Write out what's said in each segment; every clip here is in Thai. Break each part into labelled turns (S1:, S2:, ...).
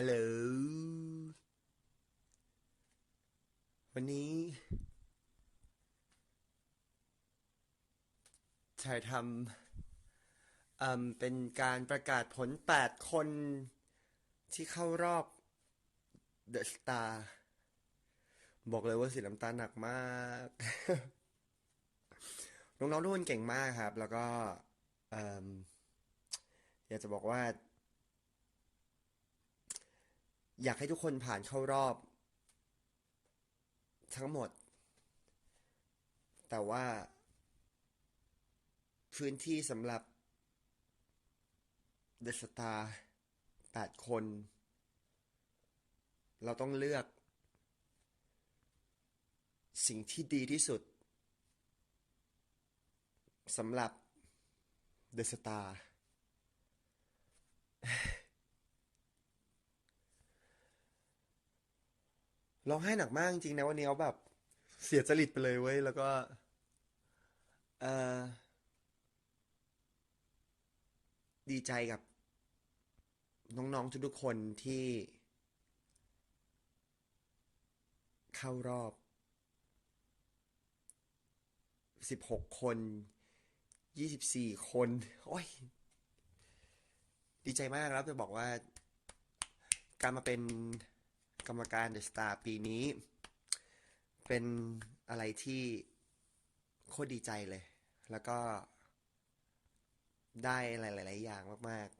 S1: ฮัลโหล วันนี้ถ่ายทำเป็นการประกาศผล 8 คนที่เข้ารอบ The Star บอกเลยว่าสีน้ำตาหนักมาก น้องๆทุกคนเก่งมากครับ แล้วก็อยากจะบอกว่า อยากให้ทุกคนผ่านเข้ารอบ ทั้งหมด แต่ว่า พื้นที่สำหรับ The Star 8คน เราต้องเลือก สิ่งที่ดีที่สุดสำหรับ The Star ร้ ร้องไห้หนักมากจริงๆนะวันนี้เอาแบบ เสียจริตไปเลยเว้ย แล้วก็เออดีใจกับ น้องๆทุกๆคนที่ เข้ารอบ 16 คน 24 คน โอ้ย ดีใจมากแล้วจะบอกว่า การมาเป็น กรรมการเดอะสตาร์ปีนี้ เป็นอะไรที่โคตรดีใจเลย แล้วก็ได้อะไรหลาย ๆ อย่างมาก ๆ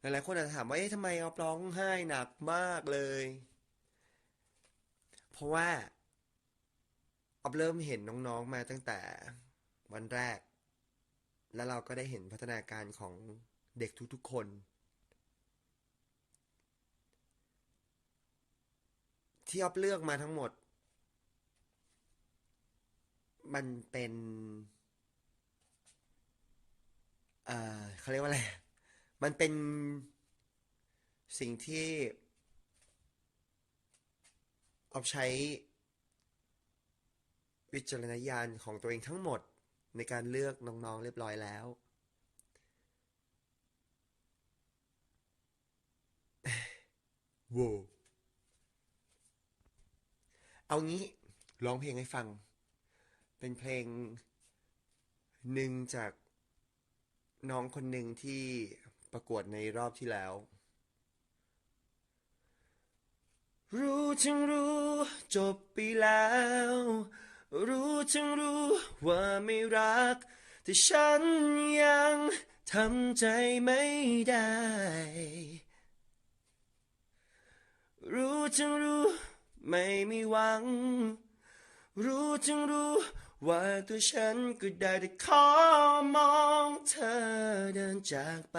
S1: หลาย ๆ คนอาจจะถามว่า เอ๊ะทำไมออฟร้องไห้หนักมากเลย เพราะว่าออฟเริ่มเห็นน้อง ๆ มาตั้งแต่วันแรก แล้วเราก็ได้เห็นพัฒนาการของเด็กทุก ๆ คน ที่ออฟเลือกมาทั้งหมด มันเป็นเอ่อเขาเรียกว่าอะไร มันเป็นสิ่งที่ออฟใช้วิจารณญาณของตัวเองทั้งหมดในการเลือกน้องๆเรียบร้อยแล้ว โว้ เอางี้ร้องเพลงให้ฟัง เป็นเพลงหนึ่งจากน้องคนหนึ่งที่ประกวดในรอบที่แล้ว รู้ทั้งรู้จบไปแล้ว รู้ทั้งรู้ว่าไม่รัก แต่ฉันยังทำใจไม่ได้ รู้ทั้งรู้ ไม่มีหวัง รู้ทั้งรู้ว่าตัวฉันก็ได้แต่ขอมองเธอเดินจากไป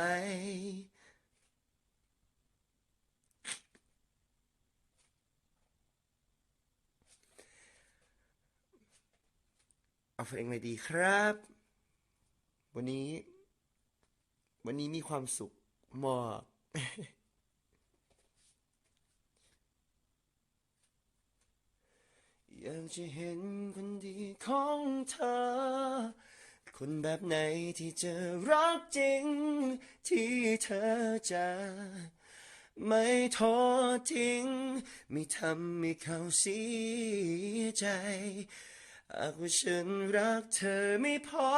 S1: เอาเพลงอะไรดีครับ วันนี้ วันนี้มีความสุขมาก อยากจะเห็นคนดีของเธอ คนแบบไหนที่จะรักจริง ที่เธอจะไม่ทอดทิ้ง ไม่ทำให้เขาเสียใจหากว่าฉันรักเธอไม่พอ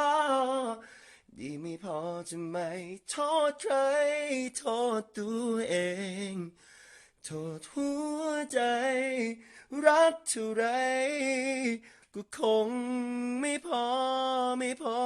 S1: ดีไม่พอจะไม่โทษใครโทษตัวเอง โทษหัวใจ รักเท่าไร ก็คงไม่พอไม่พอ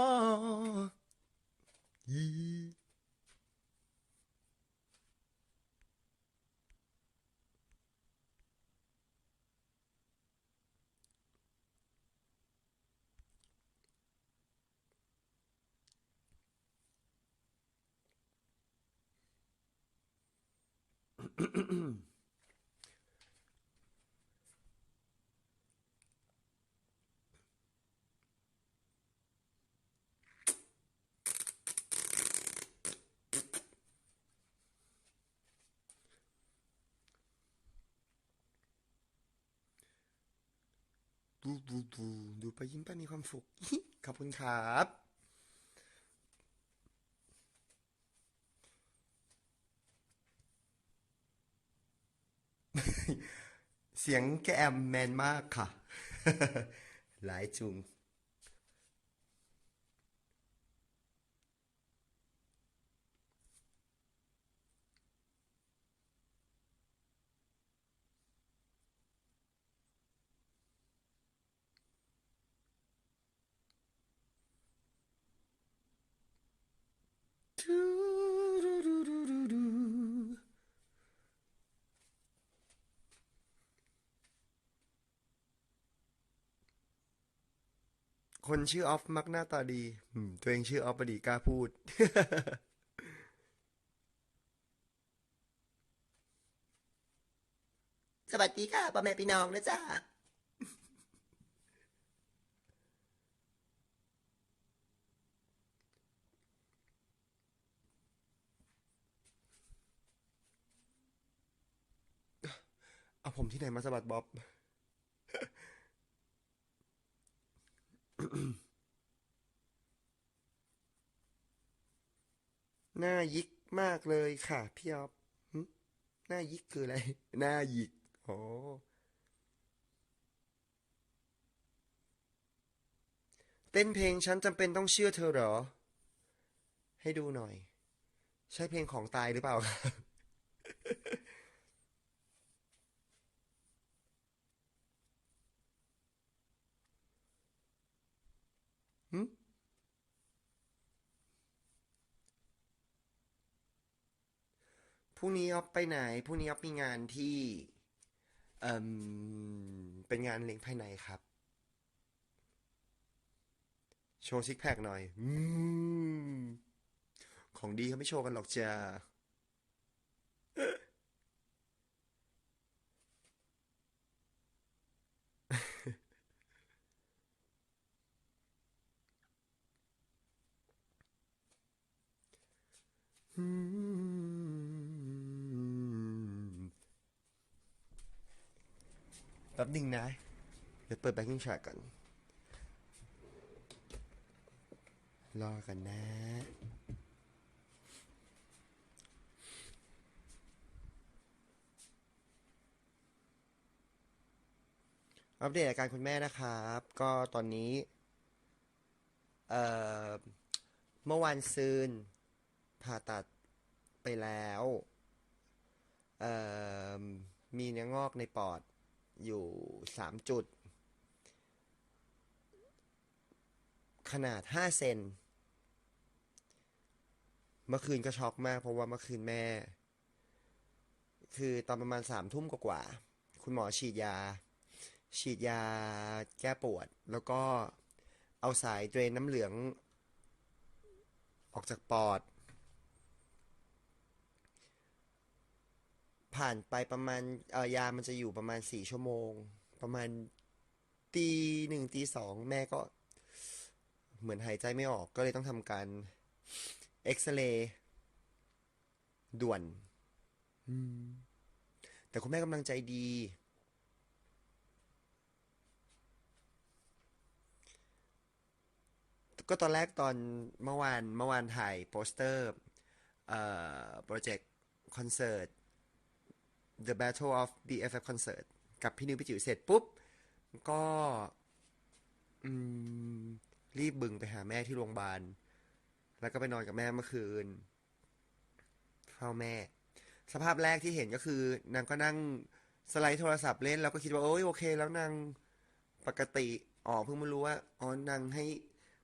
S1: ดูดูดูดูไปยิ้มไปมีความสุขขอบคุณครับเสียงแกแอมแมนมากค่ะ หลายจุง คนชื่อออฟมักหน้าตาดีอืมตัวเองชื่อออฟพอดีกล้าพูด
S2: สวัสดีค่ะพ่อแม่พี่น้องนะจ๊ะ
S1: เอาผมที่ไหนมาสะบัดบ๊อบ หน้ายิกมากเลยค่ะพี่อ๊อฟหน้ายิกคืออะไร หน้ายิกอ๋อเต้นเพลงฉันจำเป็นต้องเชื่อเธอเหรอ ให้ดูหน่อย ใช่เพลงของตายหรือเปล่า หึ พรุ่งนี้ออฟไปไหนพรุ่งนี้ออฟมีงานที่เอ่มเป็นงานเลี้ยงภายในครับ โชว์ซิกแพคหน่อยอของดีเขาไม่โชว์กันหรอกจ้าอืม ป๊บหนึ่งนะ เดี๋ยวเปิดแบ็คกิ้งแทร็กก่อน รอกันนะ อัปเดตอาการคุณแม่นะครับ ก็ตอนนี้ เอ่อ เมื่อวานซืนผ่าตัดไปแล้ว เอ่อ มีเนื้องอกในปอด อยู่สามจุด ขนาดห้าเซนเมื่อคืนก็ช็อกมาก เพราะว่าเมื่อคืนแม่ คือตอนประมาณสามทุ่มกว่าๆคุณหมอฉีดยา ฉีดยาแก้ปวด แล้วก็เอาสายเดรนน้ำเหลือง ออกจากปอด ผ่านไปประมาณเออยามันจะอยู่ประมาณสี่ชั่วโมง ประมาณตีหนึ่งตีสองแม่ก็เหมือนหายใจไม่ออกก็เลยต้องทำการเอ็กซเรย์ด่วนอืมแต่คุณแม่กำลังใจดี ก็ตอนแรกตอนเมื่อวานเมื่อวานถ่ายโปสเตอร์ เอ่อ โปรเจกต์ คอนเสิร์ต The Battle of BFF Concert กับพี่นิวพี่จิ๋วเสร็จปุ๊บ ก็รีบบึงไปหาแม่ที่โรงพยาบาล แล้วก็ไปนอนกับแม่เมื่อคืนเฝ้าแม่ สภาพแรกที่เห็นก็คือนางก็นั่งสไลด์โทรศัพท์เล่น แล้วก็คิดว่าโอ้ยโอเค แล้วนางปกติอ๋อเพิ่งมารู้ว่าอ๋อนางให้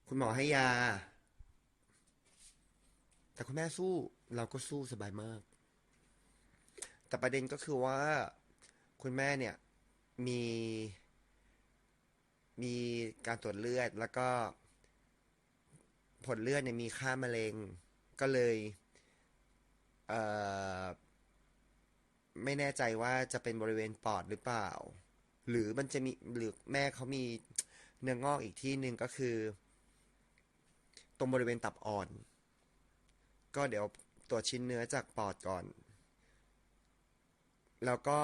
S1: คุณหมอให้ยา แต่คุณแม่สู้เราก็สู้สบายมาก แต่ประเด็นก็คือว่า คุณแม่เนี่ยมีมีการตรวจเลือด แล้วก็ผลเลือดเนี่ยมีค่ามะเร็ง ก็เลยเอ่อไม่แน่ใจว่าจะเป็นบริเวณปอดหรือเปล่า หรือมันจะมีหรือแม่เขามีเนื้องอกอีกที่หนึ่งก็คือ ตรงบริเวณตับอ่อน ก็เดี๋ยวตรวจชิ้นเนื้อจากปอดก่อน แล้วก็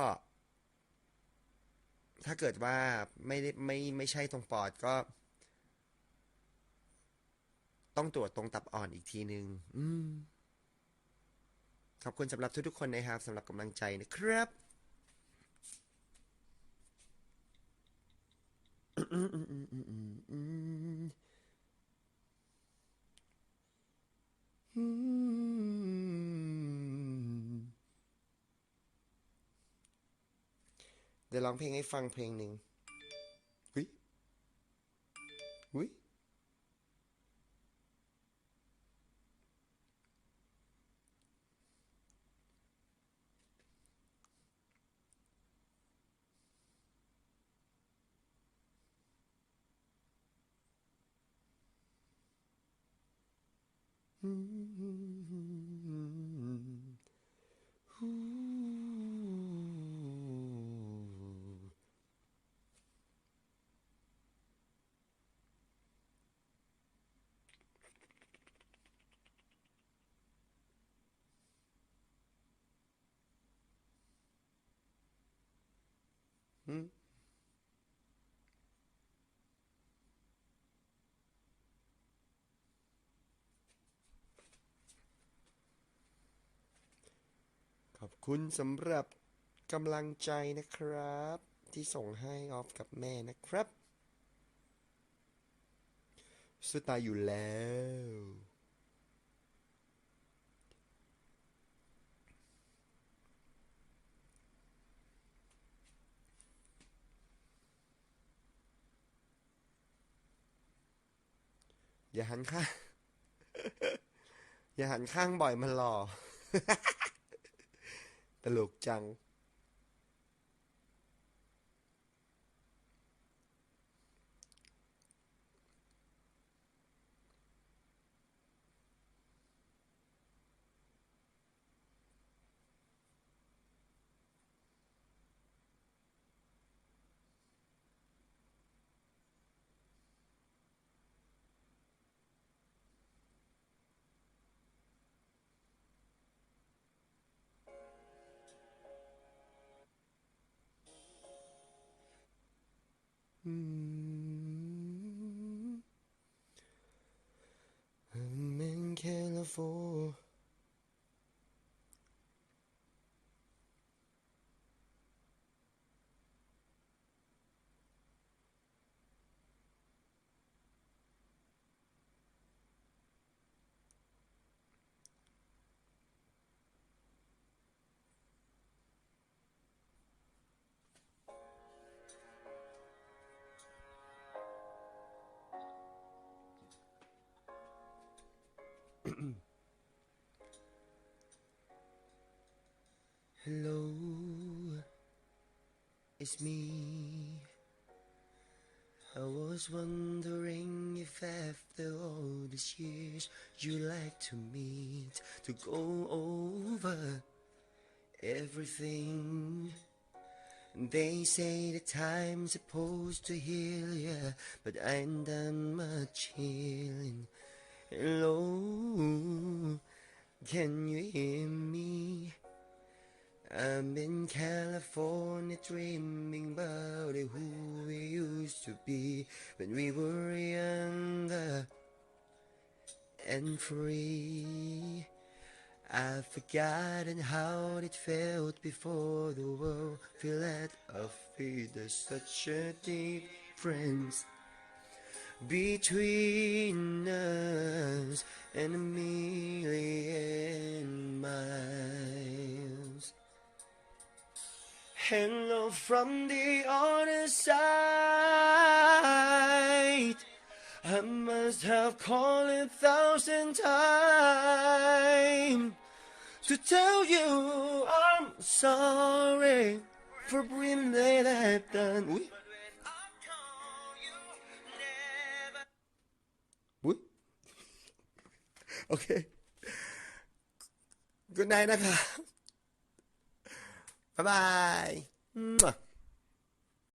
S1: ถ้าเกิดว่าไม่ได้ไม่ไม่ใช่ตรงปอดก็ ต้องตรวจตรงตับอ่อนอีกทีหนึง อืขอบคุณสำหรับทุกๆคนนะครับสำหรับกำลังใจนะครับอืม ดี๋ยวร้องเพลงให้ฟังเพลงหนึ่งหุยหุยอืม ขอบคุณสำหรับกำลังใจนะครับ ที่ส่งให้ออฟกับแม่นะครับสุดตายอยู่แล้ว อย่าหันข้าง อย่าหันข้างบ่อยมันหล่อ ตลกจัง for. Hello, it's me. I was wondering if after all these years you'd like to meet to go over everything. They say the time's supposed to heal ya, but I ain't done much healing. Hello, can you hear me? I'm in California dreaming about who we used to be when we were younger and free. I've forgotten how it felt before the world fell at our feet. There's such a difference between us and a million miles Hello from the other side. I must have called a thousand times to tell you I'm sorry for everything that I've done. อุ๊ยอุ๊ย โอเค Good night นะครับ บ๊ายบาย